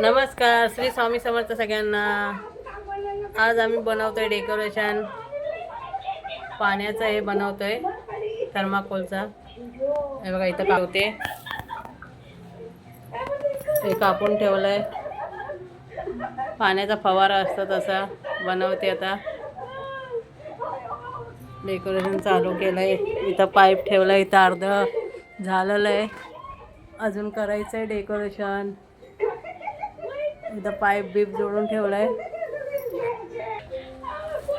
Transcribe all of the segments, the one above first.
नमस्कार श्री स्वामी समर्थ सगळ्यांना. आज आम्ही बनवतोय डेकोरेशन पाण्याचं हे बनवतोय थर्माकोलचा हे बघा इथं पावते हे कापून ठेवलंय. पाण्याचा फवारा असतो तसा बनवते आता. डेकोरेशन चालू केलंय. इथं पाईप ठेवलंय इथं अर्ध झालेलं आहे. अजून करायचं आहे डेकोरेशन इथं पाईप बीप जोडून ठेवलाय.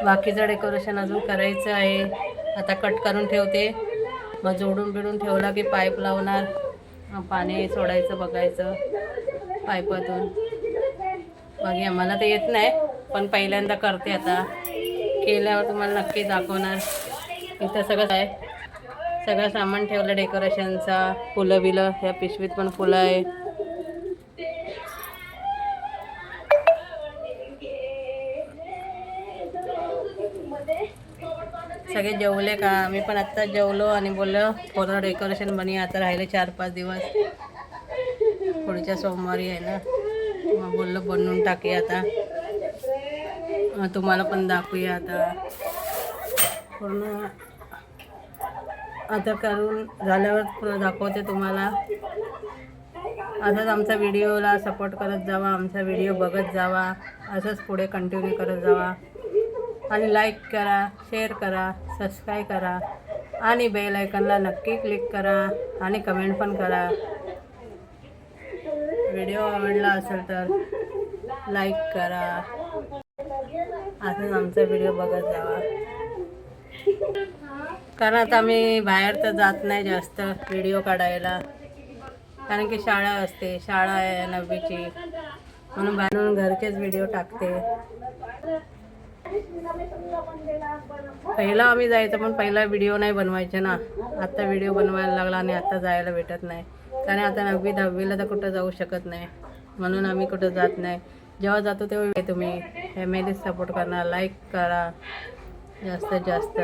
बाकीचं डेकोरेशन अजून करायचं आहे. आता कट करून ठेवते. मग जोडून बिडून ठेवला की पाईप लावणार. मग पाणी सोडायचं बघायचं पाईपातून. बाकी आम्हाला ते येत नाही पण पहिल्यांदा करते आता. केल्यावर तुम्हाला नक्की दाखवणार. इथं सगळं आहे. सगळं सामान ठेवलं डेकोरेशनचा फुलं बिलं ह्या पिशवीत पण फुलं आहे. सगळे जेवले का? मी पण आत्ता जेवलो आणि बोललो पूर्ण डेकोरेशन बनी आता राहिले चार पाच दिवस. पुढच्या सोमवारी आहे ना. मग बोललो बनवून टाकूया आता. तुम्हाला पण दाखवूया आता. पूर्ण आता करून झाल्यावर पुढं दाखवते तुम्हाला. असंच आमचा व्हिडिओला सपोर्ट करत जावा आमचा व्हिडिओ बघत जावा. असंच पुढे कंटिन्यू करत जावा. आणि लाईक करा शेअर करा सबस्क्राईब करा आणि बेल आयकनला नक्की क्लिक करा आणि कमेंट पण करा. व्हिडिओ आवडला असेल तर लाईक करा. असंच आमचा व्हिडिओ बघत जावा कारण आता आम्ही बाहेर तर जात नाही जास्त व्हिडिओ काढायला. कारण की शाळा असते शाळा आहे नववीची. म्हणून बाहेरून घरचेच व्हिडिओ टाकते. पहिला आम्ही जायचं पण पहिला व्हिडिओ नाही बनवायचे ना. आता व्हिडिओ बनवायला लागला आणि आता जायला भेटत नाही. कारण आता नववी दहावीला तर कुठं जाऊ शकत नाही. म्हणून आम्ही कुठं जात नाही. जेव्हा जातो तेव्हा तुम्ही. फॅमिलीच सपोर्ट करणार लाईक करा. जास्तीत जास्त.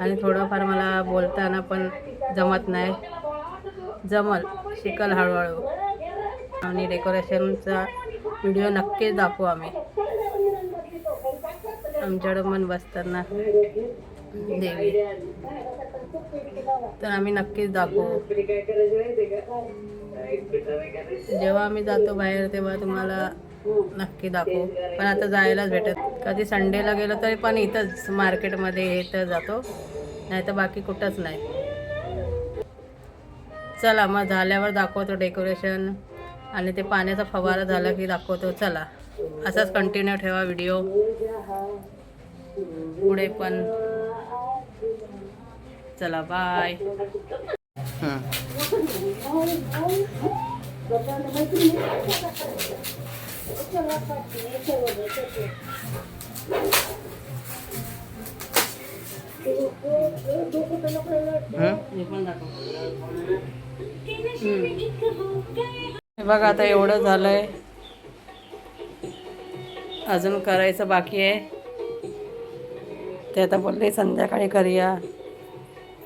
आणि थोडंफार मला बोलताना पण जमत नाही. जमल शिकल हळूहळू. आणि डेकोरेशनचा व्हिडिओ नक्कीच दाखवू आम्ही. आमच्याकडं मन बसताना देवी. तर आम्ही नक्कीच दाखवू. जेव्हा आम्ही जातो बाहेर तेव्हा तुम्हाला नक्की दाखवू. पण आता जायलाच भेटत. कधी संडेला गेलो तरी पण इथंच मार्केटमध्ये इथं जातो. नाही तर बाकी कुठंच नाही. चला मग झाल्यावर दाखवतो डेकोरेशन आणि ते पाण्याचा फवारा झाला की दाखवतो. चला. असाच कंटिन्यू ठेवा व्हिडिओ पुढे पण. चला बाय बघा आता एवढं झालंय. अजून करायचं बाकी आहे. ते आता बोलले संध्याकाळी करूया.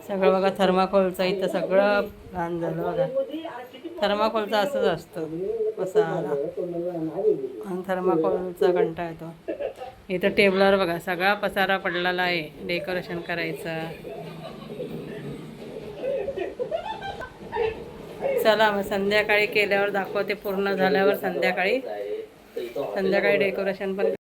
सगळं बघा थर्माकोलचं इथं सगळं घाण झालं बघा. थर्माकोलचं असंच असतं पसारा आणि थर्माकोलचा कंटा येतो इथं टेबलावर बघा सगळा पसारा पडलेला आहे डेकोरेशन करायचं. चला मग संध्याकाळी केल्यावर दाखवते पूर्ण झाल्यावर संध्याकाळी. संध्याकाळी डेकोरेशन पण